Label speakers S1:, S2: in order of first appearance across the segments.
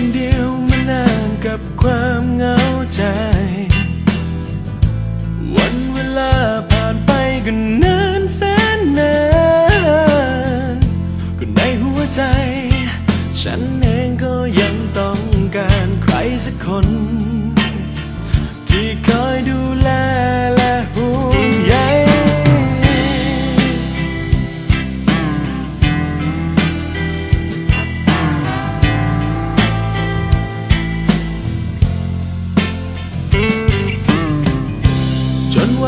S1: คนเดียวมานานกับความเหงาใจ วันเวลาผ่านไปก็นานแสนนานก็ในหัวใจ ฉันเองก็ยังต้องการใครสักคน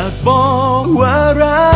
S1: ากบอกว่ารัก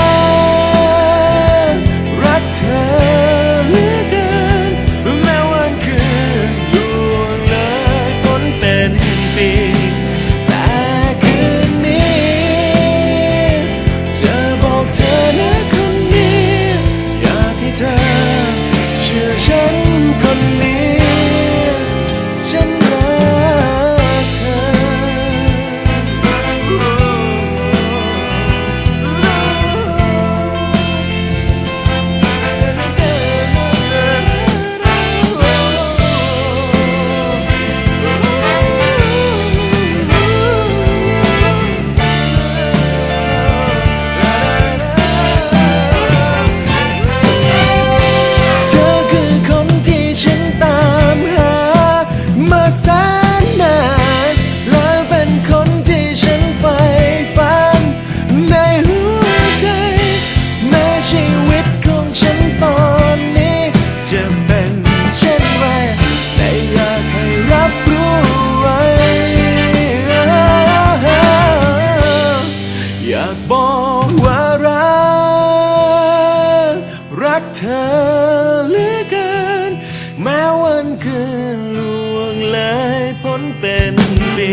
S1: ากบอกว่ารัก รักเธอเหลือเกิน แม้วันคืนล่วงเลยพ้นเป็นปี